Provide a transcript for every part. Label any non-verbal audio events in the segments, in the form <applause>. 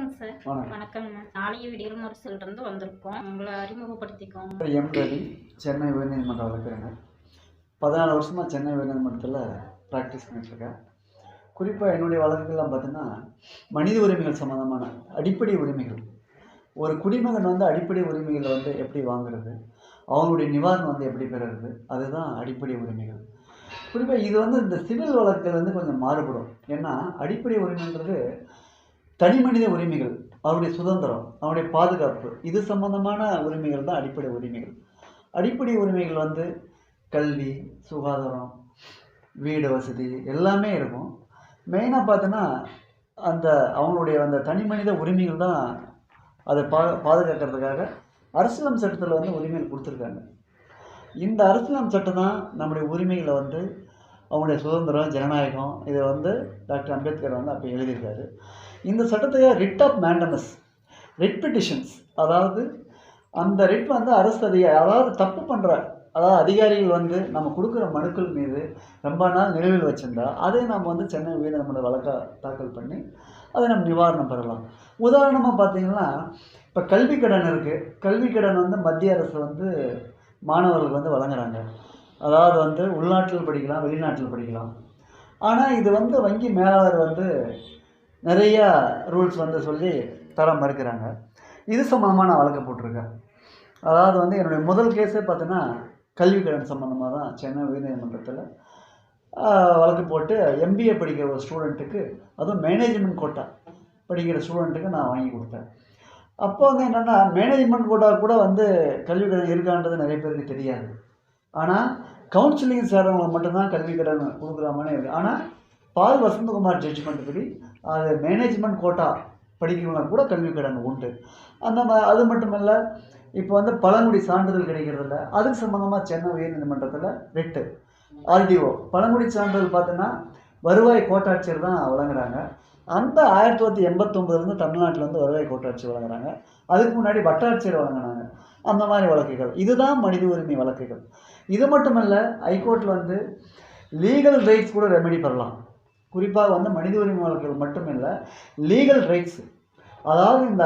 வணக்கங்க சார் வணக்கம். வணக்கங்க நாளைய விடியல் முரசிலிருந்து வந்திருக்கோம். உங்களை அறிமுகப்படுத்திக்கோங்க எம் ரவி சென்னை உயர்நீதிமன்ற வழக்கறிஞர் பதினாலு வருஷமாக சென்னை உயர்நீதிமன்றத்தில் ப்ராக்டிஸ் பண்ணிட்டுருக்கேன். குறிப்பாக என்னுடைய வழக்குகள்லாம் பார்த்தீங்கன்னா மனித உரிமைகள் சம்மந்தமான அடிப்படை உரிமைகள். ஒரு குடிமகன் வந்து அடிப்படை உரிமைகளை வந்து எப்படி வாங்குறது? அவங்களுடைய நிவாரணம் வந்து எப்படி பெறுறது? அதுதான் அடிப்படை உரிமைகள். குறிப்பாக இது வந்து இந்த சிவில் வழக்குகள் வந்து கொஞ்சம் மாறுபடும். ஏன்னா அடிப்படை உரிமைன்றது தனி மனித உரிமைகள் அவருடைய சுதந்திரம் அவருடைய பாதுகாப்பு இது சம்பந்தமான உரிமைகள் தான் அடிப்படை உரிமைகள். அடிப்படை உரிமைகள் வந்து கல்வி சுகாதாரம் வீடு வசதி எல்லாமே இருக்கும். மெயினாக பார்த்தோன்னா அந்த அவங்களுடைய அந்த தனி மனித உரிமைகள் தான் அதை பா பாதுகாக்கிறதுக்காக அரசியலம் சட்டத்தில் வந்து உரிமைகள் கொடுத்துருக்காங்க. இந்த அரசியலம் சட்டம் தான் நம்முடைய உரிமைகளை வந்து அவங்களுடைய சுதந்திரம் ஜனநாயகம் இதை வந்து டாக்டர் அம்பேத்கர் வந்து அப்போ எழுதியிருக்காரு. இந்த சட்டத்தை writ of mandamus writ petitions அதாவது அந்த ரிட் வந்து அரசு அதிகாரி அதாவது தப்பு பண்ணுற அதாவது அதிகாரிகள் வந்து நம்ம கொடுக்குற மனுக்கள் மீது ரொம்ப நாள் நிலவில் வச்சுருந்தா அதை நம்ம வந்து சென்னை உயர்நீதிமன்ற வழக்காக தாக்கல் பண்ணி அதை நம்ம நிவாரணம் பெறலாம். உதாரணமாக பார்த்தீங்கன்னா இப்போ கல்வி கடன் இருக்குது கல்வி கடன் வந்து மத்திய அரசு வந்து மாணவர்களுக்கு வந்து வழங்குறாங்க. அதாவது வந்து உள்நாட்டில் படிக்கலாம் வெளிநாட்டில் படிக்கலாம். ஆனால் இது வந்து வங்கி மேலாளர் வந்து நிறையா ரூல்ஸ் வந்து சொல்லி தர மறுக்கிறாங்க. இது சம்மந்தமாக நான் வழக்கு போட்டிருக்கேன். அதாவது வந்து என்னுடைய முதல் கேஸே பார்த்தீங்கன்னா கல்வி கடன் சம்மந்தமாக தான் சென்னை உயர்நீதிமன்றத்தில் வழக்கு போட்டு எம்பிஏ படிக்கிற ஒரு ஸ்டூடெண்ட்டுக்கு அதுவும் மேனேஜ்மெண்ட் கோட்டா படிக்கிற ஸ்டூடெண்ட்டுக்கு நான் வாங்கி கொடுத்தேன். அப்போ வந்து என்னென்னா மேனேஜ்மெண்ட் கோட்டா கூட வந்து கல்வி கடன் இருக்கான்றது நிறைய பேருக்கு தெரியாது. ஆனால் கவுன்சிலிங் சேர்றவங்களுக்கு மட்டும்தான் கல்வி கடன் கொடுக்குற மாதிரி இருக்குது ஆனால் பால் வசந்தகுமார் ஜட்ஜ்மெண்ட் படி அது மேனேஜ்மெண்ட் கோட்டா படிக்கிறவங்க கூட கல்வி கடன் உண்டு. அந்த மா அது மட்டும் இல்லை இப்போ வந்து பழங்குடி சான்றிதழ் கிடைக்கிறதில்ல. அதுக்கு சம்மந்தமாக சென்னை உயர்நீதிமன்றத்தில் ரிட்டு ஆர்டிஓ பழங்குடி சான்றிதழ் பார்த்தீங்கன்னா வருவாய் கோட்டாட்சியர் தான் வழங்குறாங்க. அந்த ஆயிரத்தி தொள்ளாயிரத்தி எண்பத்தொம்பதுலேருந்து தமிழ்நாட்டில் வந்து வருவாய் கோட்டாட்சியர் வழங்குறாங்க. அதுக்கு முன்னாடி வட்டாட்சியர் வழங்கினாங்க. அந்த மாதிரி வழக்குகள். இதுதான் மனித உரிமை வழக்குகள். இது மட்டுமல்ல ஹைகோர்ட்டில் வந்து லீகல் ரைட்ஸ் கூட ரெமெடி பெறலாம் குறிப்பாக வந்து மனித உரிமை வழக்குகள் மட்டுமில்லை லீகல் ரைட்ஸ் அதாவது இந்த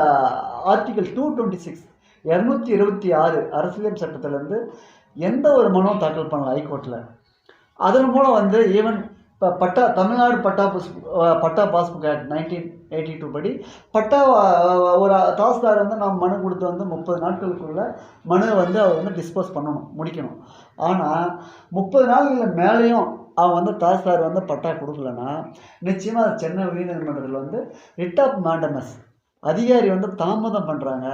ஆர்டிகல் டூ டுவெண்ட்டி சிக்ஸ் இரநூத்தி இருபத்தி ஆறு அரசியல் சட்டத்திலேருந்து எந்த ஒரு மனுவும் தாக்கல் பண்ணலாம் ஹைகோர்ட்டில் அதன் மூலம் வந்து ஈவன் இப்போ patta Tamil Nadu patta புஸ் patta passbook act nineteen eighty two படி பட்டா ஒரு தாசில்தார் வந்து நம்ம மனு கொடுத்து வந்து முப்பது நாட்களுக்குள்ளே மனுவை வந்து அவர் வந்து டிஸ்போஸ் பண்ணணும் முடிக்கணும். ஆனால் முப்பது நாள்கள் மேலேயும் அவன் வந்து தாசில்தார் வந்து பட்டா கொடுக்கலன்னா நிச்சயமாக அது சென்னை உயர்நீதிமன்றத்தில் வந்து ரிட் ஆஃப் மாண்டமஸ் அதிகாரி வந்து தாமதம் பண்ணுறாங்க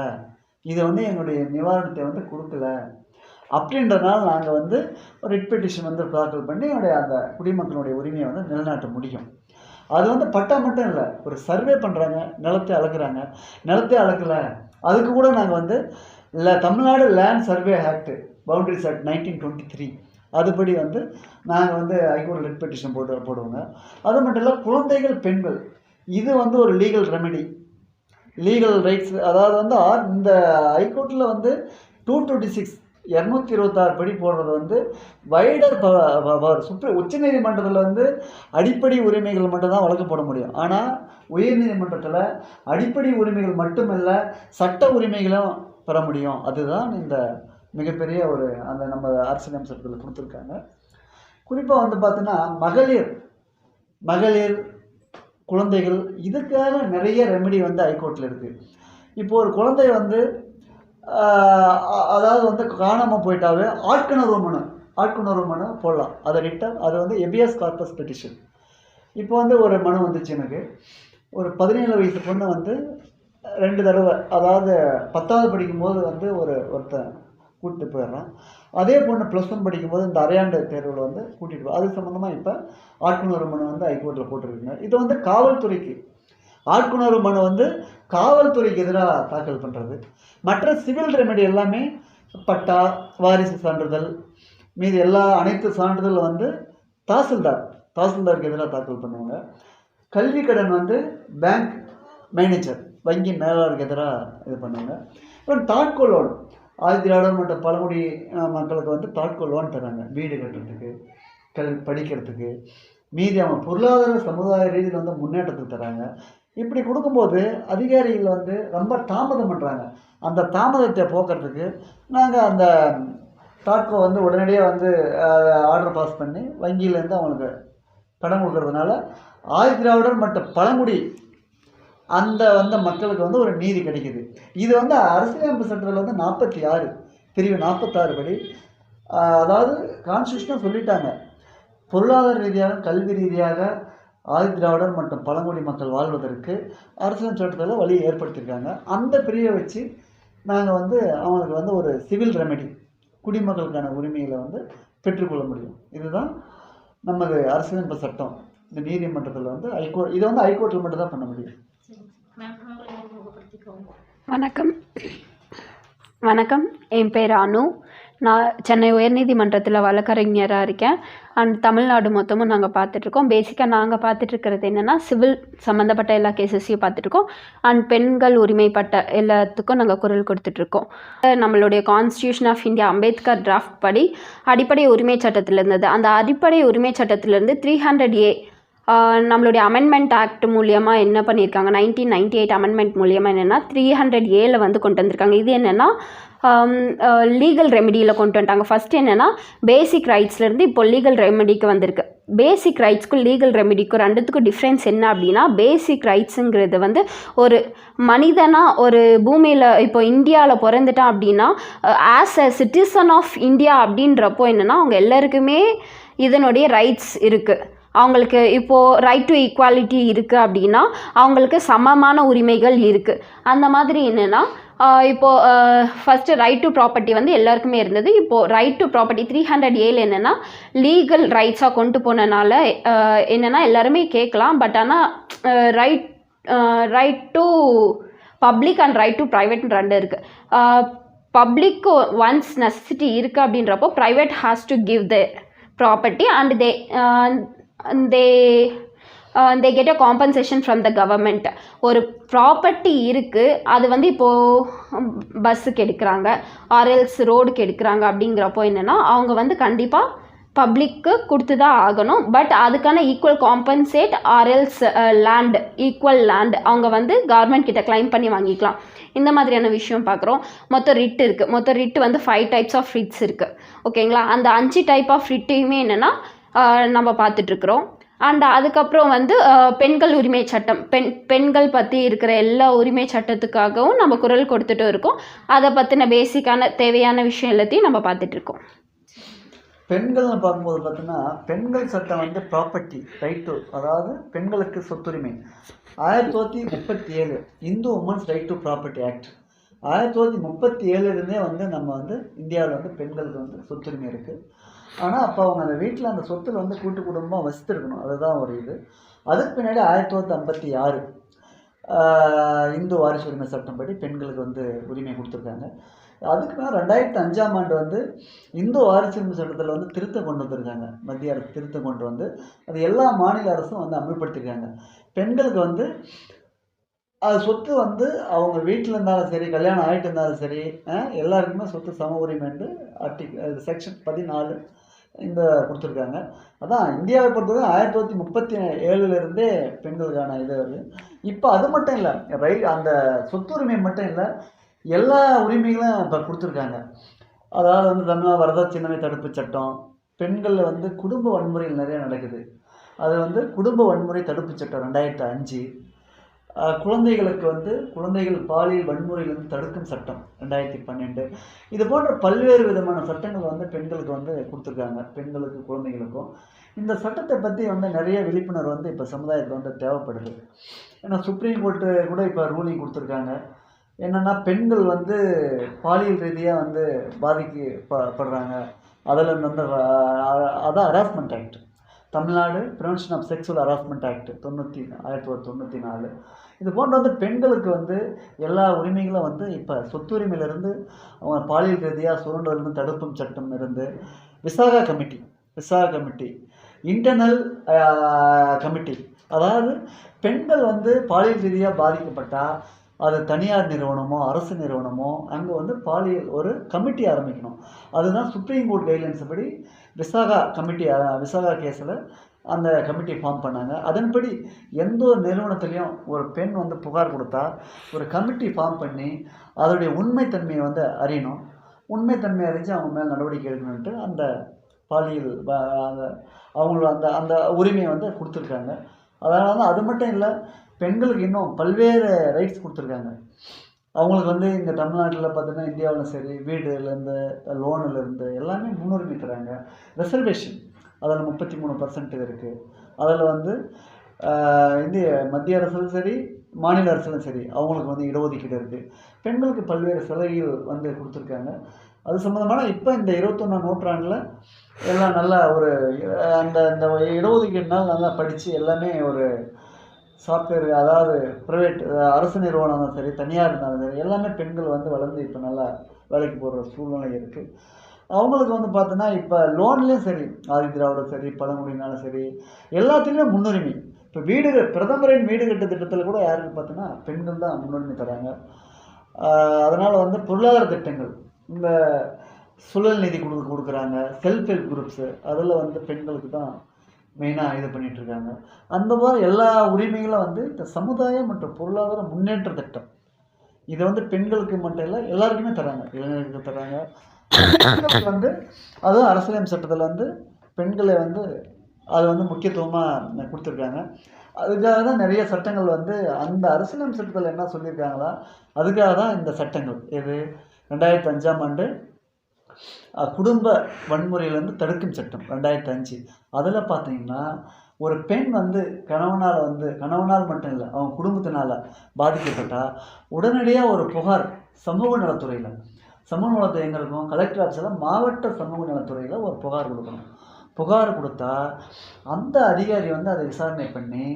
இதை வந்து எங்களுடைய நிவாரணத்தை வந்து கொடுக்கல. அப்படின்றதுனால நாங்கள் வந்து ஒரு ரிட் பெட்டிஷன் வந்து தாக்கல் பண்ணி என்னுடைய அந்த குடிமக்களுடைய உரிமையை வந்து நிலைநாட்ட முடியும். அது வந்து பட்டா மட்டும் இல்லை ஒரு சர்வே பண்ணுறாங்க நிலத்தை அளக்குறாங்க. நிலத்தை அளக்கலை. அதுக்கு கூட நாங்கள் வந்து இல்லை Tamil Nadu land survey act boundaries act nineteen twenty three அதுபடி வந்து நாங்கள் வந்து ஹைகோர்ட் ரிட் பெட்டிஷன் போட்டு போடுவோங்க. அது மட்டும் இல்லை குழந்தைகள் பெண்கள் இது வந்து ஒரு லீகல் ரெமெடி லீகல் ரைட்ஸ் அதாவது வந்து இந்த ஹைகோர்ட்டில் வந்து டூ டுவெண்ட்டி சிக்ஸ் இரநூத்தி இருபத்தாறு படி போடுறது வந்து வைடர் பவர் உச்ச உச்சநீதிமன்றத்தில் வந்து அடிப்படை உரிமைகள் மட்டும்தான் வழக்கு போட முடியும். ஆனால் உயர்நீதிமன்றத்தில் அடிப்படை உரிமைகள் மட்டுமல்ல சட்ட உரிமைகளும் பெற முடியும். அதுதான் இந்த மிகப்பெரிய ஒரு அந்த நம்ம அரசியல் அம்சத்தில் கொடுத்துருக்காங்க. குறிப்பாக வந்து பார்த்தீங்கன்னா மகளிர் மகளிர் குழந்தைகள் இதுக்காக நிறைய ரெமெடி வந்து ஹைகோர்ட்டில் இருக்குது இப்போ ஒரு குழந்தை வந்து அதாவது வந்து காணாமல் போயிட்டாவே ஆட்கணர்வு மனு ஆட்கணர்வு மனு போடலாம். அதை ரிட்டர் அது வந்து எபிஎஸ் கார்பஸ் பெட்டிஷன் இப்போ வந்து ஒரு மனு வந்துச்சு எனக்கு. ஒரு பதினேழு வயசு பொண்ணு வந்து ரெண்டு தடவை அதாவது பத்தாவது படிக்கும்போது வந்து ஒரு ஒருத்தன் கூட்டிட்டு போயிடுறான். அதே பொண்ணு ப்ளஸ் ஒன் படிக்கும்போது இந்த அரையாண்டு தேர்வில் வந்து கூட்டிகிட்டு போ அது சம்மந்தமாக இப்போ ஆட்குணர் மனு வந்து ஹைகோர்ட்டில் போட்டிருக்குங்க. இது வந்து காவல்துறைக்கு. ஆட்குணர் மனு வந்து காவல்துறைக்கு எதிராக தாக்கல் பண்ணுறது மற்ற சிவில் ரெமெடி எல்லாமே பட்டா வாரிசு சான்றிதழ் மீது எல்லா அனைத்து சான்றிதழும் வந்து தாசில்தார் தாசில்தாருக்கு எதிராக தாக்கல் பண்ணுவாங்க. கல்வி கடன் வந்து பேங்க் மேனேஜர் வங்கி மேலாளருக்கு எதிராக இது பண்ணுவாங்க. அப்புறம் தாட்கோ லோன் ஆதி மற்றும் பழங்குடி மக்களுக்கு வந்து தாட்கோ லோன் தராங்க வீடு கட்டுறதுக்கு கல் படிக்கிறதுக்கு. மீதி அவங்க பொருளாதார சமுதாய ரீதியில் வந்து முன்னேற்றத்துக்கு தராங்க இப்படி கொடுக்கும்போது அதிகாரிகள் வந்து ரொம்ப தாமதம் பண்ணுறாங்க அந்த தாமதத்தை போக்குறதுக்கு நாங்கள் அந்த தாட்கோ வந்து உடனடியாக வந்து ஆர்டர் பாஸ் பண்ணி வங்கியிலேருந்து அவங்களுக்கு கடன் கொடுக்கறதுனால ஆதி திராவிடர் மற்றும் பழங்குடி அந்த வந்த மக்களுக்கு வந்து ஒரு நீதி கிடைக்குது. இது வந்து அரசியலமைப்பு சட்டத்தில் வந்து நாற்பத்தி ஆறு பிரிவு நாற்பத்தாறு படி அதாவது கான்ஸ்டியூஷனாக சொல்லிட்டாங்க. பொருளாதார ரீதியாக கல்வி ரீதியாக ஆதி திராவிடர் மற்றும் பழங்குடி மக்கள் வாழ்வதற்கு அரசியல் சட்டத்தில் வழி ஏற்படுத்தியிருக்காங்க. அந்த பிரிவை வச்சு நாங்கள் வந்து அவங்களுக்கு வந்து ஒரு சிவில் ரெமெடி குடிமக்களுக்கான உரிமைகளை வந்து பெற்றுக்கொள்ள முடியும். இதுதான் நமது அரசியலமைப்பு சட்டம். இந்த நீதிமன்றத்தில் வந்து ஹைகோர்ட் இதை வந்து ஹைகோர்ட்டில் மட்டும் தான் பண்ண முடியும். வணக்கம். வணக்கம். என் பேர் அனு. நான் சென்னை உயர்நீதிமன்றத்தில் வழக்கறிஞராக இருக்கேன். அண்ட் தமிழ்நாடு மொத்தமும் நாங்கள் பார்த்துட்ருக்கோம். பேசிக்காக நாங்கள் பார்த்துட்ருக்கிறது என்னென்னா சிவில் சம்மந்தப்பட்ட எல்லா கேசஸையும் பார்த்துட்ருக்கோம். அண்ட் பெண்கள் உரிமைப்பட்ட எல்லாத்துக்கும் நாங்கள் குரல் கொடுத்துட்ருக்கோம். நம்மளுடைய constitution of India Ambedkar draft படி அடிப்படை உரிமை சட்டத்தில் இருந்தது அந்த அடிப்படை உரிமை சட்டத்திலேருந்து த்ரீ ஹண்ட்ரட் ஏ நம்மளுடைய அமெண்ட்மெண்ட் ஆக்ட் மூலியமாக என்ன பண்ணியிருக்காங்க நைன்டீன் நைன்டி எயிட் அமெண்ட்மெண்ட் மூலியமாக என்னென்னா த்ரீ ஹண்ட்ரட் ஏல வந்து கொண்டு வந்திருக்காங்க. இது என்னென்னா லீகல் ரெமெடியில் கொண்டு வந்துட்டாங்க. ஃபஸ்ட் என்னென்னா பேசிக் ரைட்ஸ்லேருந்து இப்போ லீகல் ரெமெடிக்கு வந்திருக்கு. பேசிக் ரைட்ஸ்க்கும் லீகல் ரெமெடிக்கும் ரெண்டுத்துக்கும் டிஃப்ரென்ஸ் என்ன அப்படின்னா பேசிக் ரைட்ஸுங்கிறது வந்து ஒரு மனிதனாக ஒரு பூமியில் இப்போ இந்தியாவில் பிறந்துட்டான் அப்படின்னா as a citizen of India அப்படின்றப்போ என்னென்னா அவங்க எல்லாருக்குமே இதனுடைய ரைட்ஸ் இருக்குது அவங்களுக்கு இப்போது ரைட் டு ஈக்குவாலிட்டி இருக்குது அப்படின்னா அவங்களுக்கு சமமான உரிமைகள் இருக்குது அந்த மாதிரி என்னென்னா இப்போது ஃபஸ்ட்டு ரைட் டு ப்ராப்பர்ட்டி வந்து எல்லாருக்குமே இருந்தது. இப்போது right to property three hundred A என்னென்னா லீகல் ரைட்ஸாக கொண்டு போனனால என்னென்னா எல்லாருமே கேட்கலாம். பட் ஆனால் right right to public and right to ப்ரைவேட்னு ரெண்டு இருக்குது பப்ளிக்கு ஒன்ஸ் நெசசிட்டி இருக்குது அப்படின்றப்போ private has to give the property and they they they get a compensation from the government ஒரு ப்ராப்பர்ட்டி இருக்குது அது வந்து இப்போது பஸ்ஸுக்கு எடுக்கிறாங்க ஆர்எல்ஸ் ரோடுக்கு எடுக்கிறாங்க அப்படிங்கிறப்போ என்னென்னா அவங்க வந்து கண்டிப்பாக பப்ளிக்கு கொடுத்து தான் ஆகணும். பட் அதுக்கான equal compensate or else land equal land அவங்க வந்து கவர்மெண்ட் கிட்ட கிளைம் பண்ணி வாங்கிக்கலாம். இந்த மாதிரியான விஷயம் பார்க்குறோம் மொத்தம் ரிட் இருக்குது மொத்தம் ரிட் வந்து ஃபைவ் டைப்ஸ் ஆஃப் ரிட்ஸ் இருக்குது ஓகேங்களா அந்த அஞ்சு டைப் ஆஃப் ரிட்டையுமே என்னென்னா நம்ம பார்த்துட்ருக்குறோம். அண்ட் அதுக்கப்புறம் வந்து பெண்கள் உரிமை சட்டம் பெண் பெண்கள் பற்றி இருக்கிற எல்லா உரிமை சட்டத்துக்காகவும் நம்ம குரல் கொடுத்துட்டு இருக்கோம். அதை பற்றின பேசிக்கான தேவையான விஷயம் எல்லாத்தையும் நம்ம பார்த்துட்ருக்கோம். பெண்கள்னு பார்க்கும்போது பார்த்தீங்கன்னா பெண்கள் சட்டம் வந்து ப்ராப்பர்ட்டி ரைட்டு அதாவது பெண்களுக்கு சொத்துரிமை. ஆயிரத்தி தொள்ளாயிரத்தி முப்பத்தி ஏழு Hindu women's right to property act ஆயிரத்தி தொள்ளாயிரத்தி முப்பத்தி ஏழுலேருந்தே வந்து நம்ம வந்து இந்தியாவில் வந்து பெண்களுக்கு வந்து சொத்துரிமை இருக்குது ஆனால் அப்போ அவங்க அந்த வீட்டில் அந்த சொத்தில் வந்து கூட்டு குடும்பமாக வசித்திருக்கணும். அதுதான் ஒரு இது. அதுக்கு பின்னாடி ஆயிரத்தி தொள்ளாயிரத்தி ஐம்பத்தி ஆறு இந்து வாரிசு உரிமை சட்டம்படி பெண்களுக்கு வந்து உரிமை கொடுத்துருக்காங்க. அதுக்கு மேலே ரெண்டாயிரத்தி அஞ்சாம் ஆண்டு வந்து இந்து வாரிசு உரிமை சட்டத்தில் வந்து திருத்தம் கொண்டு வந்திருக்காங்க. மத்திய அரசு திருத்தம் கொண்டு வந்து அது எல்லா மாநில அரசும் வந்து அமல்படுத்தியிருக்காங்க பெண்களுக்கு வந்து அது சொத்து வந்து அவங்க வீட்டில் இருந்தாலும் சரி கல்யாணம் ஆகிட்டு இருந்தாலும் சரி எல்லாருக்குமே சொத்து சம உரிமைன்னு ஆர்டிக் செக்ஷன் பதினாலு இந்த கொடுத்துருக்காங்க. அதான் இந்தியாவை பொறுத்தவரை ஆயிரத்தி தொள்ளாயிரத்தி முப்பத்தி ஏழுலேருந்தே பெண்களுக்கான இது வருது இப்போ அது மட்டும் இல்லை ரை அந்த சொத்துரிமை மட்டும் இல்லை எல்லா உரிமைகளும் இப்போ கொடுத்துருக்காங்க. அதாவது வந்து தமிழ்நாடு வரதட்சணை தடுப்பு சட்டம் பெண்களில் வந்து குடும்ப வன்முறைகள் நிறைய நடக்குது. அது வந்து குடும்ப வன்முறை தடுப்பு சட்டம் ரெண்டாயிரத்து அஞ்சு. குழந்தைகளுக்கு வந்து குழந்தைகள் பாலியல் வன்முறையிலிருந்து தடுக்கும் சட்டம் ரெண்டாயிரத்தி பன்னெண்டு. இது போன்ற பல்வேறு விதமான சட்டங்கள் வந்து பெண்களுக்கு வந்து கொடுத்துருக்காங்க பெண்களுக்கு குழந்தைகளுக்கும். இந்த சட்டத்தை பற்றி வந்து நிறைய விழிப்புணர்வு வந்து இப்போ சமுதாயத்தில் வந்து தேவைப்படுது. ஏன்னா சுப்ரீம் கோர்ட்டு கூட இப்போ ரூலிங் கொடுத்துருக்காங்க. என்னென்னா பெண்கள் வந்து பாலியல் ரீதியாக வந்து பாதிக்கப்படுறாங்க அதில் வந்து அதான் harassment act Tamil Nadu prevention of sexual harassment act தொண்ணூற்றி ஆயிரத்தி தொள்ளாயிரத்தி தொண்ணூற்றி நாலு. இது போன்ற வந்து பெண்களுக்கு வந்து எல்லா உரிமைகளும் வந்து இப்போ சொத்துரிமையிலிருந்து அவங்க பாலியல் ரீதியாக சுரண்டலிருந்து தடுப்பும் சட்டம் இருந்து Vishaka committee Vishaka committee internal committee. அதாவது பெண்கள் வந்து பாலியல் ரீதியாக பாதிக்கப்பட்டால் அது தனியார் நிறுவனமோ அரசு நிறுவனமோ அங்கே வந்து பாலியல் ஒரு கமிட்டி ஆரம்பிக்கணும். அதுதான் சுப்ரீம் கோர்ட் கைட்லைன்ஸ் படி விசாகா கமிட்டி விசாகா கேஸில் அந்த கமிட்டி ஃபார்ம் பண்ணாங்க. அதன்படி எந்த ஒரு நிறுவனத்துலேயும் ஒரு பெண் வந்து புகார் கொடுத்தா ஒரு கமிட்டி ஃபார்ம் பண்ணி அதனுடைய உண்மைத்தன்மையை வந்து அறியணும். உண்மைத்தன்மை அறிஞ்சு அவங்க மேல் நடவடிக்கை எடுக்கணுன்ட்டு அந்த பாலியல் அந்த அவங்களோட அந்த அந்த உரிமையை வந்து கொடுத்துருக்காங்க. அதனால தான் அது மட்டும் இல்லை பெண்களுக்கு இன்னும் பல்வேறு ரைட்ஸ் கொடுத்துருக்காங்க. அவங்களுக்கு வந்து இங்கே தமிழ்நாட்டில் பார்த்தீங்கன்னா இந்தியாவில் சரி வீடுலேருந்து லோனுலேருந்து எல்லாமே முன்னுரிமை தராங்க. ரிசர்வேஷன் அதில் முப்பத்தி மூணு பர்சன்ட் இருக்குது அதில் வந்து இந்திய மத்திய அரசும் சரி மாநில அரசும் சரி அவங்களுக்கு வந்து இடஒதுக்கீடு இருக்குது பெண்களுக்கு பல்வேறு சலுகைகள் வந்து கொடுத்துருக்காங்க. அது சம்மந்தமான இப்போ இந்த இருபத்தொன்னாம் நூற்றாண்டில் எல்லாம் நல்லா ஒரு அந்த இந்த அந்த நாள் நல்லா படித்து எல்லாமே ஒரு சாஃப்ட்வேர் அதாவது ப்ரைவேட் அரசு நிறுவனம் இருந்தாலும் சரி தனியார் இருந்தாலும் சரி எல்லாமே பெண்கள் வந்து வளர்ந்து இப்போ நல்லா வேலைக்கு போகிற சூழ்நிலை இருக்குது அவங்களுக்கு வந்து பார்த்தோன்னா இப்போ லோன்லேயும் சரி ஆதி சரி பழங்குடியினாலும் சரி எல்லாத்துலேயுமே முன்னுரிமை. இப்போ வீடு பிரதமரின் வீடு கட்டு திட்டத்தில் கூட யாருக்கு பார்த்தோன்னா பெண்கள் தான் முன்னுரிமை தராங்க. அதனால் வந்து பொருளாதார திட்டங்கள் இந்த சுழல் நிதி கொடு கொடுக்குறாங்க. செல்ஃப் ஹெல்ப் குரூப்ஸு அதில் வந்து பெண்களுக்கு தான் மெயினாக இது பண்ணிகிட்ருக்காங்க அந்த மாதிரி எல்லா உரிமைகளும் வந்து இந்த சமுதாய மற்றும் பொருளாதார முன்னேற்ற திட்டம். இதை வந்து பெண்களுக்கு மட்டும் இல்லை எல்லாருக்குமே தராங்க. இளைஞர்களுக்கு தராங்க. பெண்களுக்கு வந்து அதுவும் அரசியலமைப்பு சட்டத்தில் வந்து பெண்களை வந்து அது வந்து முக்கியத்துவமாக கொடுத்துருக்காங்க. அதுக்காக தான் நிறைய சட்டங்கள் வந்து அந்த அரசியலமைப்பு சட்டத்தில் என்ன சொல்லியிருக்காங்களா? அதுக்காக தான் இந்த சட்டங்கள். இது ரெண்டாயிரத்தி அஞ்சாம் ஆண்டு குடும்ப வன்முறையிலேருந்து தடுக்கும் சட்டம் ரெண்டாயிரத்தி அஞ்சு அதில் பார்த்தீங்கன்னா ஒரு பெண் வந்து கணவனால் வந்து கணவனால் மட்டும் இல்லை அவங்க குடும்பத்தினால் பாதிக்கப்பட்டால் உடனடியாக ஒரு புகார் சமூக நலத்துறையில் சமூக நலத்துறை எங்கே இருக்கும் கலெக்டர் ஆஃபீஸில் மாவட்ட சமூக நலத்துறையில் ஒரு புகார் கொடுக்கணும். புகார் கொடுத்தா அந்த அதிகாரி வந்து அதை விசாரணை பண்ணி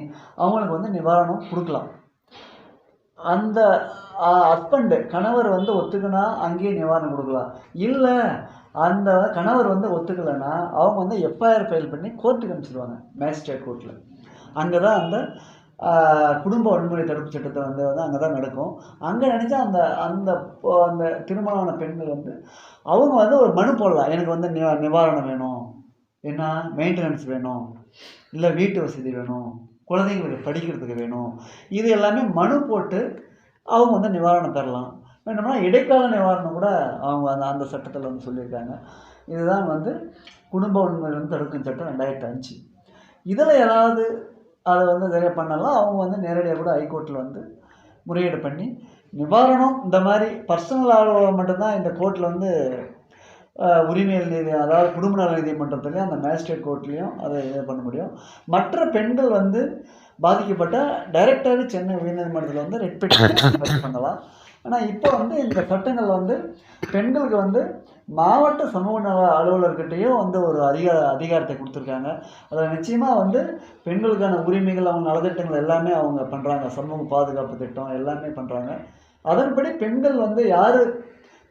அவங்களுக்கு வந்து நிவாரணம் கொடுக்கலாம். அந்த ஹஸ்பண்டு கணவர் வந்து ஒத்துக்கினா அங்கேயே நிவாரணம் கொடுக்கலாம் இல்லை அந்த கணவர் வந்து ஒத்துக்கலைன்னா அவங்க வந்து எஃப்ஐஆர் ஃபைல் பண்ணி கோர்ட்டுக்கு அனுப்பிச்சிடுவாங்க மேஜிஸ்ட்ரேட் கோர்ட்டில் அங்கே தான் அந்த குடும்ப வன்முறை தடுப்பு சட்டத்தை வந்து வந்து அங்கே தான் நடக்கும். அங்கே நினச்சா அந்த அந்த அந்த திருமணமான பெண்கள் வந்து அவங்க வந்து ஒரு மனு போடலாம். எனக்கு வந்து நிவா நிவாரணம் வேணும். என்ன மெயின்டெனன்ஸ் வேணும். இல்லை வீட்டு வசதி வேணும். குழந்தைங்களுக்கு படிக்கிறதுக்கு வேணும். இது எல்லாமே மனு போட்டு அவங்க வந்து நிவாரணம் பெறலாம். வேணும்னா இடைக்கால நிவாரணம் கூட அவங்க அந்த அந்த சட்டத்தில் வந்து சொல்லியிருக்காங்க. இதுதான் வந்து குடும்ப உண்மை வந்து தடுக்கும் சட்டம் ரெண்டாயிரத்தி அஞ்சு. இதில் ஏதாவது அதை வந்து நிறைய பண்ணலாம். அவங்க வந்து நேரடியாக கூட ஹைகோர்ட்டில் வந்து முறையீடு பண்ணி நிவாரணம் இந்த மாதிரி பர்சனல் ஆர்வம் மட்டும்தான் இந்த கோர்ட்டில் வந்து உரிமையல் நீதி அதாவது குடும்ப நல நீதிமன்றத்துலேயும் அந்த மேஜிஸ்ட்ரேட் கோர்ட்லேயும் அதை இது பண்ண முடியும். மற்ற பெண்கள் வந்து பாதிக்கப்பட்ட டைரக்டாகவே சென்னை உயர்நீதிமன்றத்தில் வந்து ரெட் பெட்டிஷன் பண்ணலாம். ஆனால் இப்போ வந்து இந்த சட்டங்கள் வந்து பெண்களுக்கு வந்து மாவட்ட சமூக நல அலுவலர்கிட்டையும் வந்து ஒரு அதிகார அதிகாரத்தை கொடுத்துருக்காங்க. அதில் நிச்சயமாக வந்து பெண்களுக்கான உரிமைகள் அவங்க நலத்திட்டங்கள் எல்லாமே அவங்க பண்ணுறாங்க சமூக பாதுகாப்பு திட்டம் எல்லாமே பண்ணுறாங்க அதன்படி பெண்கள் வந்து யார்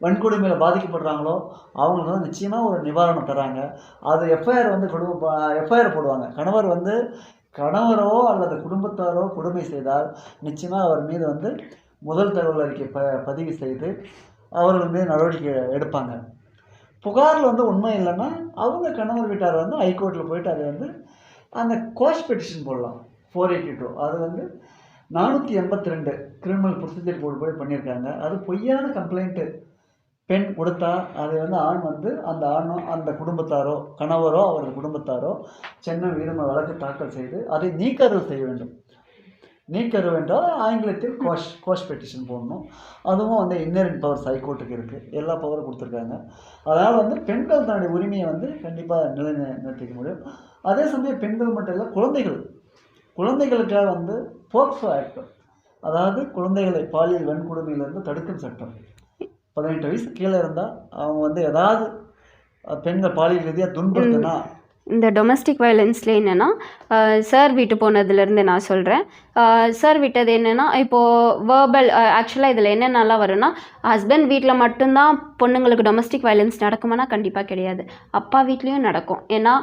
வன்கொடுமையில் பாதிக்கப்படுறாங்களோ அவங்களுக்கு வந்து நிச்சயமாக ஒரு நிவாரணம் தராங்க. அது எஃப்ஐஆர் வந்து குடும்ப எஃப்ஐஆர் போடுவாங்க. கணவர் வந்து கணவரோ அல்லது குடும்பத்தாரோ கொடுமை செய்தால் நிச்சயமாக அவர் மீது வந்து முதல் தகவல் அறிக்கை ப பதிவு செய்து அவர்கள் மீது நடவடிக்கை எடுப்பாங்க. புகாரில் வந்து உண்மை இல்லைன்னா அவங்க கணவர் வீட்டார் வந்து ஹைகோர்ட்டில் போயிட்டு அதை வந்து அந்த கோஷ் பெட்டிஷன் போடலாம். ஃபோர் எயிட்டி டூ அது வந்து நானூற்றி எண்பத்தி ரெண்டு கிரிமினல் ப்ரொசீஜர் போர்டு போய் பண்ணியிருக்காங்க. அது பொய்யான கம்ப்ளைண்ட்டு பெண் கொடுத்தா அதை வந்து ஆண் வந்து அந்த ஆணோ அந்த குடும்பத்தாரோ கணவரோ அவரது குடும்பத்தாரோ சென்னை உயர்ம வழக்கு தாக்கல் செய்து அதை நீக்கருவு செய்ய வேண்டும். நீக்கருவு என்றால் ஆங்கிலத்தில் கோஷ் கோஷ் பெட்டிஷன் போடணும். அதுவும் வந்து இன்னரின் பவர்ஸ் ஹைகோர்ட்டுக்கு இருக்குது எல்லா பவரும் கொடுத்துருக்காங்க. அதனால் வந்து பெண்கள் தன்னுடைய உரிமையை வந்து கண்டிப்பாக நிலைநிறுத்திக்க முடியும். அதே சமயம் பெண்கள் மட்டும் இல்லை குழந்தைகள். குழந்தைகளுக்காக வந்து போக்சோ ஆக்ட் அதாவது குழந்தைகளை பாலியல் வன்கொடுமையிலிருந்து தடுக்கும் சட்டம். பதினெட்டு வயசு கீழே இருந்தால் அவங்க வந்து ஏதாவது பெண்கள் பாலியல் ரீதியாக துன்புறுத்தினா? இந்த டொமஸ்டிக் வயலன்ஸில் என்னென்னா சார் வீட்டு போனதுலேருந்து நான் சொல்கிறேன் சார் விட்டது என்னென்னா இப்போது வேர்பல் ஆக்சுவலாக இதில் என்னென்னலாம் வரும்னா ஹஸ்பண்ட் வீட்டில் மட்டும்தான் பொண்ணுங்களுக்கு டொமஸ்டிக் வயலன்ஸ் நடக்குமானா கண்டிப்பாக கிடையாது. அப்பா வீட்லேயும் நடக்கும். ஏன்னா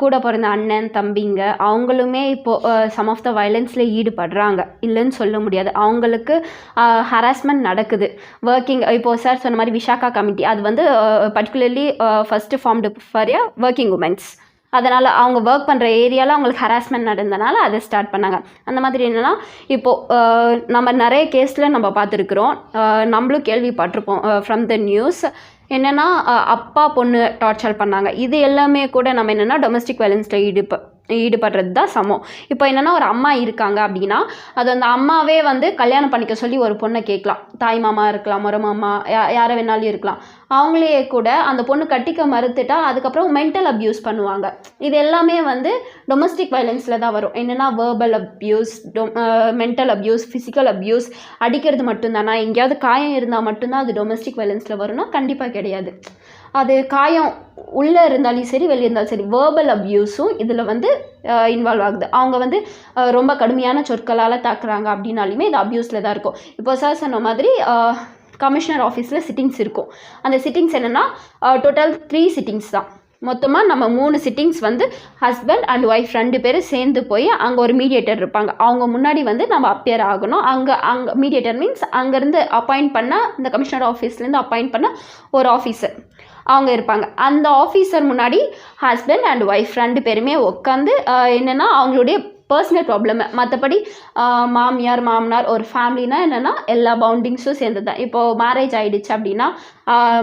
கூட பிறந்த அண்ணன் தம்பிங்க அவங்களுமே இப்போது சம் ஆஃப் த வயலன்ஸில் ஈடுபடுறாங்க. இல்லைன்னு சொல்ல முடியாது. அவங்களுக்கு ஹராஸ்மெண்ட் நடக்குது. ஒர்க்கிங் இப்போது சார் சொன்ன மாதிரி விஷாக்கா கமிட்டி அது வந்து particularly first formed for a working women's அதனால் அவங்க ஒர்க் பண்ணுற ஏரியாவில் அவங்களுக்கு ஹராஸ்மெண்ட் நடந்தனால அதை ஸ்டார்ட் பண்ணாங்க. அந்த மாதிரி என்னென்னா இப்போது நம்ம நிறைய கேஸில் நம்ம பார்த்துருக்குறோம். நம்மளும் கேள்விப்பட்டிருப்போம் ஃப்ரம் த நியூஸ் என்னென்னா அப்பா பொண்ணு டார்ச்சர் பண்ணாங்க. இது எல்லாமே கூட நம்ம என்னென்னா டொமஸ்டிக் வயலன்ஸில் ஈடுப ஈடுபடுறது தான் சமம். இப்போ என்னென்னா ஒரு அம்மா இருக்காங்க அப்படின்னா அது அந்த அம்மாவே வந்து கல்யாணம் பண்ணிக்க சொல்லி ஒரு பொண்ணை கேட்கலாம். தாய் மாமா இருக்கலாம் மொர மாமா யா யாரை வேணாலும் இருக்கலாம். அவங்களே கூட அந்த பொண்ணு கட்டிக்க மறுத்துட்டா அதுக்கப்புறம் மென்டல் அப்யூஸ் பண்ணுவாங்க. இது எல்லாமே வந்து டொமஸ்டிக் வயலன்ஸில் தான் வரும். என்னென்னா verbal abuse mental abuse physical abuse அடிக்கிறது மட்டும்தானா? எங்கேயாவது காயம் இருந்தால் மட்டும்தான் அது டொமஸ்டிக் வயலன்ஸில் வரும்னா கண்டிப்பாக கிடையாது. அது காயம் உள்ளே இருந்தாலும் சரி வெளியே இருந்தாலும் சரி வேர்பல் அப்யூஸும் இதில் வந்து இன்வால்வ் ஆகுது. அவங்க வந்து ரொம்ப கடுமையான சொற்களால் தாக்குறாங்க அப்படின்னாலுமே இது அப்யூஸில் தான் இருக்கும். இப்போ சார் சொன்ன மாதிரி கமிஷனர் ஆஃபீஸில் சிட்டிங்ஸ் இருக்கும். அந்த சிட்டிங்ஸ் என்னென்னா டோட்டல் த்ரீ சிட்டிங்ஸ் தான். மொத்தமாக நம்ம மூணு சிட்டிங்ஸ் வந்து ஹஸ்பண்ட் அண்ட் ஒய்ஃப் ரெண்டு பேரும் சேர்ந்து போய் அங்கே ஒரு மீடியேட்டர் இருப்பாங்க. அவங்க முன்னாடி வந்து நம்ம அப்பியர் ஆகணும். அங்கே அங்கே மீடியேட்டர் மீன்ஸ் அங்கேருந்து அப்பாயிண்ட் பண்ணால் இந்த கமிஷனர் ஆஃபீஸ்லேருந்து அப்பாயிண்ட் பண்ண ஒரு ஆஃபீஸர் அவங்க இருப்பாங்க. அந்த ஆஃபீஸர் முன்னாடி ஹஸ்பண்ட் அண்ட் ஒய்ஃப் ரெண்டு பேருமே உட்காந்து என்னென்னா அவங்களுடைய பர்சனல் ப்ராப்ளம் மற்றபடி மாமியார் மாமனார் ஒரு ஃபேமிலினா என்னென்னா எல்லா பவுண்டிங்ஸும் சேர்ந்து தான் இப்போது மேரேஜ் ஆகிடுச்சு அப்படின்னா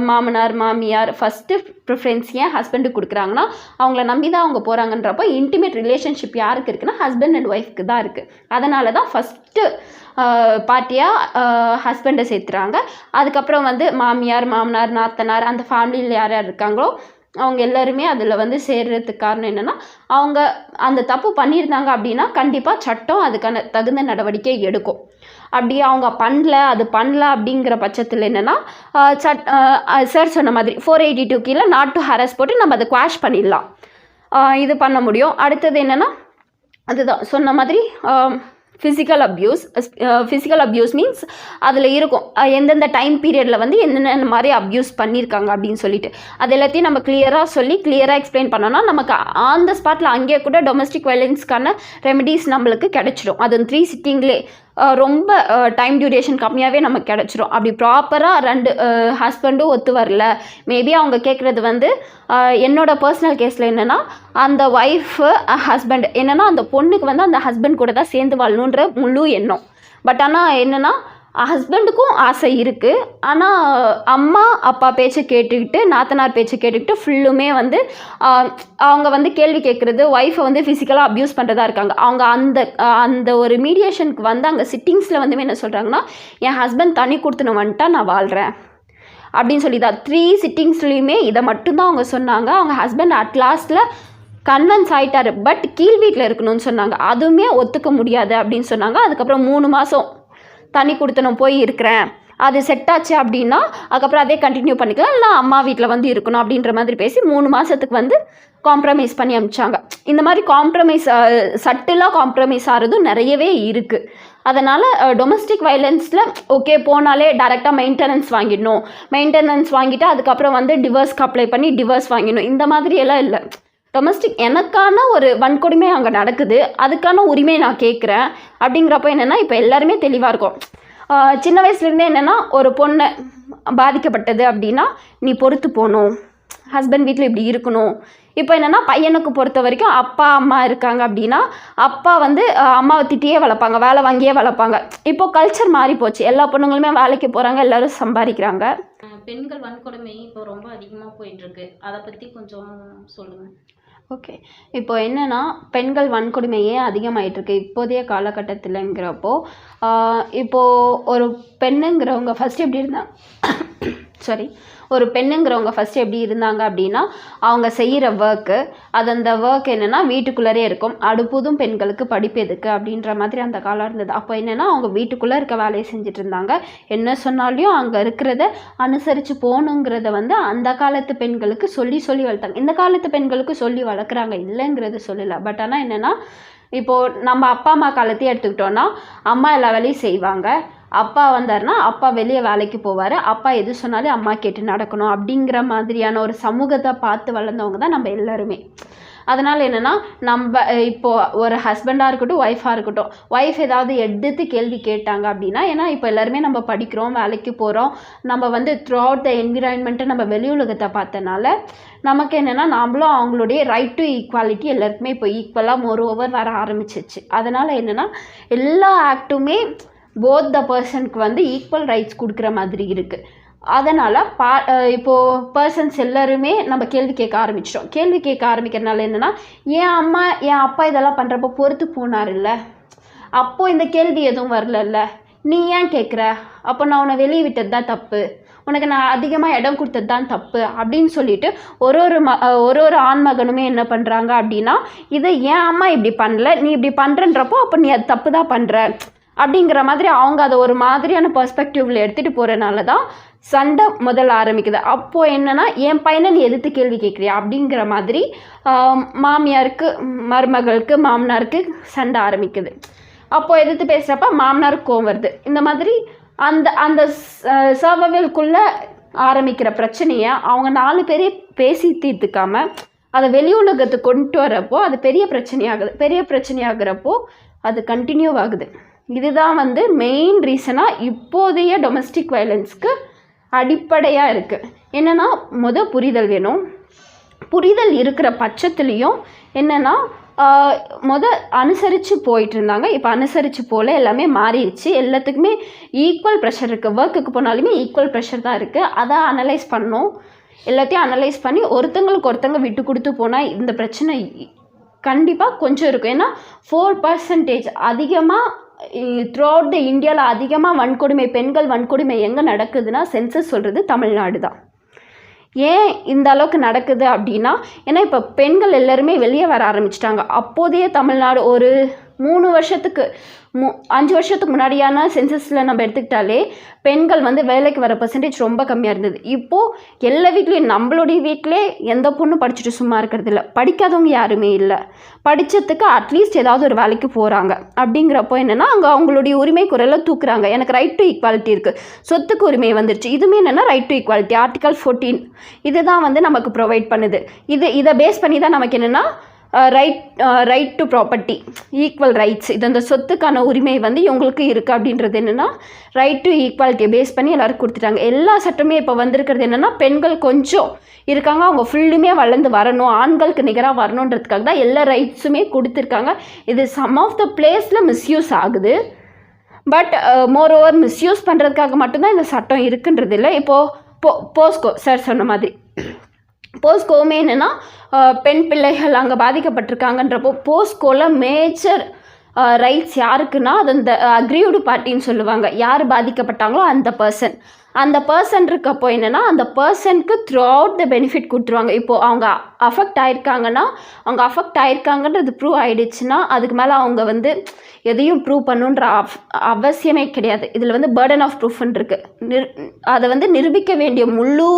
மாமனார் மாமியார் ஃபஸ்ட்டு ப்ரிஃபரன்ஸ் ஏன் ஹஸ்பண்டுக்கு கொடுக்குறாங்கன்னா அவங்கள நம்பி தான் அவங்க போகிறாங்கன்றப்போ இன்டிமேட் ரிலேஷன்ஷிப் யாருக்கு இருக்குன்னா ஹஸ்பண்ட் அண்ட் ஒய்ஃப்க்கு தான் இருக்குது அதனால தான் ஃபஸ்ட்டு பார்ட்டியாக ஹஸ்பண்டை சேர்த்துறாங்க. அதுக்கப்புறம் வந்து மாமியார் மாமனார் நாத்தனார் அந்த ஃபேமிலியில் யார் யார் இருக்காங்களோ அவங்க எல்லாருமே அதில் வந்து சேர்றதுக்கு காரணம் என்னென்னா அவங்க அந்த தப்பு பண்ணியிருந்தாங்க அப்படின்னா கண்டிப்பாக சட்டம் அதுக்கான தகுந்த நடவடிக்கை எடுக்கும். அப்படி அவங்க பண்ணல அது பண்ணல அப்படிங்கிற பட்சத்தில் என்னென்னா சட் சார் சொன்ன மாதிரி ஃபோர் எயிட்டி டூ கீழே நாட் டு ஹரஸ் போட்டு நம்ம அதை குவாஷ் பண்ணிடலாம். இது பண்ண முடியும். அடுத்தது என்னென்னா அதுதான் சொன்ன மாதிரி physical abuse physical abuse means அதில் இருக்கும். எந்தெந்த டைம் பீரியடில் வந்து என்னென்ன மாதிரி அப்யூஸ் பண்ணியிருக்காங்க அப்படின்னு சொல்லிட்டு. அது எல்லாத்தையும் நம்ம கிளியராக சொல்லி கிளியராக எக்ஸ்பிளைன் பண்ணோன்னா நமக்கு ஆன் த ஸ்பாட்டில் அங்கேயே கூட டொமஸ்டிக் வயலன்ஸ்க்கான ரெமெடிஸ் நம்மளுக்கு கிடச்சிடும். அது த்ரீ சிட்டிங்லே ரொம்ப டைம் டியூரேஷன் கம்மியாகவே நமக்கு கிடச்சிரும். அப்படி ப்ராப்பராக ரெண்டு ஹஸ்பண்டும் ஒத்து வரல. மேபி அவங்க கேட்குறது வந்து என்னோடய பர்சனல் கேஸில் என்னென்னா அந்த ஒய்ஃபு ஹஸ்பண்ட் என்னென்னா அந்த பொண்ணுக்கு வந்து அந்த ஹஸ்பண்ட் கூட தான் சேர்ந்து வாழணுன்ற முழு எண்ணம். பட் ஆனால் என்னென்னா ஹஸ்பண்டுக்கும் ஆசை இருக்குது ஆனால் அம்மா அப்பா பேச்சை கேட்டுக்கிட்டு நாத்தனார் பேச்சை கேட்டுக்கிட்டு ஃபுல்லுமே வந்து அவங்க வந்து கேள்வி கேட்குறது ஒய்ஃபை வந்து ஃபிசிக்கலாக அப்யூஸ் பண்ணுறதா இருக்காங்க. அவங்க அந்த அந்த ஒரு மீடியேஷனுக்கு வந்து அங்கே சிட்டிங்ஸில் வந்து என்ன சொல்கிறாங்கன்னா என் ஹஸ்பண்ட் தனி கொடுத்துன்னு வந்துட்டா நான் வாழ்கிறேன் அப்படின்னு சொல்லி தான் த்ரீ சிட்டிங்ஸ்லேயுமே இதை மட்டும்தான் அவங்க சொன்னாங்க. அவங்க ஹஸ்பண்ட் அட் லாஸ்ட்டில் கன்வென்ஸ் ஆகிட்டார் பட் கீழ் வீட்டில் இருக்கணும்னு சொன்னாங்க. அதுவுமே ஒத்துக்க முடியாது அப்படின்னு சொன்னாங்க. அதுக்கப்புறம் மூணு மாதம் தனி கொடுத்தனும் போய் இருக்கிறேன். அது செட் ஆச்சு அப்படின்னா அதுக்கப்புறம் அதே கண்டினியூ பண்ணிக்கலாம். இல்லை அம்மா வீட்டில் வந்து இருக்கணும் அப்படின்ற மாதிரி பேசி மூணு மாதத்துக்கு வந்து காம்ப்ரமைஸ் பண்ணி அனுப்பிச்சாங்க இந்த மாதிரி காம்ப்ரமைஸ் சட்டிலாக காம்ப்ரமைஸ் ஆகிறதும் நிறையவே இருக்குது அதனால் டொமஸ்டிக் வயலன்ஸில் ஓகே போனாலே டேரெக்டாக மெயின்டெனன்ஸ் வாங்கிடணும். மெயின்டெனன்ஸ் வாங்கிட்டு அதுக்கப்புறம் வந்து டிவர்ஸ்க்கு அப்ளை பண்ணி டிவர்ஸ் வாங்கிடணும். இந்த மாதிரி எல்லாம் இல்லை. டொமஸ்டிக் எனக்கான ஒரு வன்கொடுமை அங்கே நடக்குது. அதுக்கான உரிமை நான் கேட்குறேன் அப்படிங்கிறப்போ என்னென்னா இப்போ எல்லாருமே தெளிவாக இருக்கும். சின்ன வயசுலேருந்தே என்னென்னா ஒரு பொண்ணை பாதிக்கப்பட்டது அப்படின்னா நீ பொறுத்து போகணும். ஹஸ்பண்ட் வீட்டில் இப்படி இருக்கணும். இப்போ என்னென்னா பையனுக்கு பொறுத்த வரைக்கும் அப்பா அம்மா இருக்காங்க அப்படின்னா அப்பா வந்து அம்மாவை திட்டியே வளர்ப்பாங்க வேலை வாங்கியே வளர்ப்பாங்க. இப்போ கல்ச்சர் மாறி போச்சு எல்லா பொண்ணுங்களுமே வேலைக்கு போகிறாங்க எல்லோரும் சம்பாதிக்கிறாங்க. பெண்கள் வன்கொடுமை இப்போ ரொம்ப அதிகமாக போயிட்டுருக்கு. அதை பற்றி கொஞ்சம் சொல்லுங்கள் ஓகே. இப்போ என்னென்னா பெண்கள் வன்கொடுமையே அதிகமாயிட்டிருக்கு இப்போதைய காலகட்டத்தில்ங்கிறப்போ இப்போது ஒரு பெண்ணுங்கிறவங்க ஃபஸ்ட்டு எப்படி இருந்தாங்க சாரி <coughs> ஒரு பெண்ணுங்கிறவங்க ஃபஸ்ட்டு எப்படி இருந்தாங்க அப்படின்னா அவங்க செய்கிற ஒர்க்கு அது அந்த ஒர்க் என்னென்னா வீட்டுக்குள்ளரே இருக்கும். அடுப்புதும் பெண்களுக்கு படிப்பு எதுக்கு அப்படின்ற மாதிரி அந்த காலம் இருந்தது. அப்போ என்னென்னா அவங்க வீட்டுக்குள்ளே இருக்க வேலையை செஞ்சுட்டு இருந்தாங்க. என்ன சொன்னாலையும் அங்கே இருக்கிறத அனுசரித்து போகணுங்கிறத வந்து அந்த காலத்து பெண்களுக்கு சொல்லி சொல்லி வளர்த்தாங்க. இந்த காலத்து பெண்களுக்கு சொல்லி வளர்க்குறாங்க. இல்லைங்கிறது சொல்லலை. பட் ஆனால் என்னென்னா இப்போது நம்ம அப்பா அம்மா காலத்தையும் எடுத்துக்கிட்டோன்னா அம்மா எல்லா வேலையும் செய்வாங்க. அப்பா வந்தாருன்னா அப்பா வெளியே வேலைக்கு போவார். அப்பா எது சொன்னாலும் அம்மா கேட்டு நடக்கணும் அப்படிங்கிற மாதிரியான ஒரு சமூகத்தை பார்த்து வளர்ந்தவங்க தான் நம்ம எல்லாருமே. அதனால் என்னென்னா நம்ம இப்போது இப்போ ஒரு ஹஸ்பண்டாக இருக்கட்டும் ஒய்ஃபாக இருக்கட்டும் ஒய்ஃப் ஏதாவது எடுத்து கேள்வி கேட்டாங்க அப்படின்னா ஏன்னா இப்போ எல்லாருமே நம்ம படிக்கிறோம் வேலைக்கு போகிறோம் நம்ம வந்து த்ரூ அவுட் த என்விரான்மெண்ட்டை நம்ம வெளி உலகத்தை பார்த்தனால நமக்கு என்னென்னா நாமளும் அவங்களுடைய ரைட் டு ஈக்குவாலிட்டி எல்லாருக்குமே இப்போ ஈக்குவலாக மோர் ஓவர் வர ஆரம்பிச்சிச்சு அதனால் என்னென்னா எல்லா ஆக்ட்டுமே போத் த பர்சனுக்கு வந்து ஈக்குவல் ரைட்ஸ் கொடுக்குற மாதிரி இருக்குது அதனால் பா இப்போது பர்சன்ஸ் எல்லாருமே நம்ம கேள்வி கேட்க ஆரம்பிச்சிட்டோம். கேள்வி கேட்க ஆரம்பிக்கிறனால என்னென்னா என் அம்மா என் அப்பா இதெல்லாம் பண்ணுறப்போ பொறுத்து போனார் இல்லை அப்போது இந்த கேள்வி எதுவும் வரலல்ல? நீ ஏன் கேட்குற? அப்போ நான் உன்னை வெளியே விட்டது தான் தப்பு. உனக்கு நான் அதிகமாக இடம் கொடுத்தது தான் தப்பு அப்படின்னு சொல்லிட்டு ஒரு ஒரு ம ஒரு ஒரு ஆண் மகனுமே என்ன பண்ணுறாங்க அப்படின்னா இதை என் அம்மா இப்படி பண்ணல நீ இப்படி பண்ணுறன்றப்போ அப்போ நீ அது தப்பு தான் பண்ணுற அப்படிங்கிற மாதிரி அவங்க அதை ஒரு மாதிரியான பெர்ஸ்பெக்டிவ்ல எடுத்துகிட்டு போகிறனால தான் சண்டை முதல்ல ஆரம்பிக்குது. அப்போது என்னென்னா என் பையனை நீ எதிர்த்து கேள்வி கேட்குறியா? அப்படிங்கிற மாதிரி மாமியாருக்கு மருமகளுக்கு மாமனாருக்கு சண்டை ஆரம்பிக்குது. அப்போது எதிர்த்து பேசுகிறப்ப மாமனாருக்கு கோவம் வருது. இந்த மாதிரி அந்த அந்த சர்வவேல்குள்ளே ஆரம்பிக்கிற பிரச்சனையை அவங்க நாலு பேரே பேசி தீர்த்துக்காம அதை வெளி உலகத்துக்கு கொண்டு வரப்போ அது பெரிய பிரச்சனையாகுது பெரிய பிரச்சனையாகிறப்போ அது கண்டினியூ ஆகுது. இதுதான் வந்து மெயின் ரீசனாக இப்போதைய டொமஸ்டிக் வயலன்ஸ்க்கு அடிப்படையாக இருக்குது என்னென்னா முத புரிதல் வேணும். புரிதல் இருக்கிற பட்சத்துலேயும் என்னென்னா முத அனுசரித்து போயிட்டு இருந்தாங்க. இப்போ அனுசரித்து போல எல்லாமே மாறிடுச்சு. எல்லாத்துக்குமே ஈக்குவல் ப்ரெஷர் இருக்குது ஒர்க்குக்கு போனாலுமே ஈக்குவல் ப்ரெஷர் தான் இருக்குது அதை அனலைஸ் பண்ணோம். எல்லாத்தையும் அனலைஸ் பண்ணி ஒருத்தங்களுக்கு ஒருத்தங்க விட்டு கொடுத்து போனால் இந்த பிரச்சனை கண்டிப்பாக கொஞ்சம் இருக்கும். ஏன்னா ஃபோர் பர்சன்டேஜ் அதிகமாக த்ரூ அவுட் த இந்தியாவில் அதிகமாக வன்கொடுமை பெண்கள் வன்கொடுமை எங்கே நடக்குதுன்னா சென்சஸ் சொல்கிறது தமிழ்நாடு தான் ஏன் இந்த அளவுக்கு நடக்குது அப்படின்னா ஏன்னா இப்போ பெண்கள் எல்லாருமே வெளியே வர ஆரம்பிச்சிட்டாங்க. அப்போதைய தமிழ்நாடு ஒரு மூணு வருஷத்துக்கு மு அஞ்சு வருஷத்துக்கு முன்னாடியான சென்சஸில் நம்ம எடுத்துக்கிட்டாலே பெண்கள் வந்து வேலைக்கு வர பர்சன்டேஜ் ரொம்ப கம்மியாக இருந்தது. இப்போது எல்லா வீட்லேயும் நம்மளுடைய வீட்டிலே எந்த பொண்ணும் படிச்சுட்டு சும்மா இருக்கிறது இல்லை படிக்காதவங்க யாருமே இல்லை. படித்ததுக்கு அட்லீஸ்ட் ஏதாவது ஒரு வேலைக்கு போகிறாங்க அப்படிங்கிறப்போ என்னென்னா அங்கே அவங்களுடைய உரிமை குரலை தூக்குறாங்க. எனக்கு ரைட் டு ஈக்குவாலிட்டி இருக்குது சொத்துக்கு உரிமை வந்துருச்சு. இதுவுமே என்னென்னா right to equality article fourteen இதுதான் வந்து நமக்கு ப்ரொவைட் பண்ணுது. இது இதை பேஸ் பண்ணி தான் நமக்கு என்னென்னா right right to property equal rights இது அந்த சொத்துக்கான உரிமை வந்து இவங்களுக்கு இருக்குது அப்படின்றது என்னென்னா ரைட் டு ஈக்குவாலிட்டியை பேஸ் பண்ணி எல்லோரும் கொடுத்துட்டாங்க. எல்லா சட்டமே இப்போ வந்திருக்கிறது என்னென்னா பெண்கள் கொஞ்சம் இருக்காங்க அவங்க ஃபுல்லுமே வளர்ந்து வரணும் ஆண்களுக்கு நிகராக வரணுன்றதுக்காக தான் எல்லா ரைட்ஸுமே கொடுத்துருக்காங்க. இது சம் ஆஃப் த பிளேஸில் மிஸ்யூஸ் ஆகுது. பட் மோர் ஓவர் மிஸ்யூஸ் பண்ணுறதுக்காக மட்டும்தான் இந்த சட்டம் இருக்குன்றது இல்லை இப்போது போ போஸ்கோ சார் சொன்ன மாதிரி. போஸ்கோவுமே என்னென்னா பெண் பிள்ளைகள் அங்கே பாதிக்கப்பட்டிருக்காங்கன்றப்போ போஸ்கோவில் மேஜர் ரைட்ஸ் யாருக்குன்னா அது அந்த அக்ரியூடு பார்ட்டின்னு சொல்லுவாங்க. யார் பாதிக்கப்பட்டாங்களோ அந்த பர்சன் அந்த பர்சன் இருக்கப்போ என்னென்னா அந்த பர்சனுக்கு த்ரூ அவுட் த பெனிஃபிட் கொடுத்துருவாங்க. இப்போது அவங்க அஃபெக்ட் ஆயிருக்காங்கன்னா அவங்க அஃபெக்ட் ஆயிருக்காங்கன்றது ப்ரூவ் ஆகிடுச்சுன்னா அதுக்கு மேலே அவங்க வந்து எதையும் ப்ரூவ் பண்ணுன்ற அவசியமே கிடையாது. இதில் வந்து பேர்டன் ஆஃப் ப்ரூஃப்னு இருக்குது நிர் அதை வந்து நிரூபிக்க வேண்டிய முழு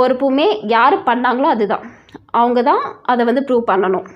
பொறுப்புமே யார் பண்ணாங்களோ அதுதான். அவங்க தான் அதை வந்து ப்ரூவ் பண்ணணும்.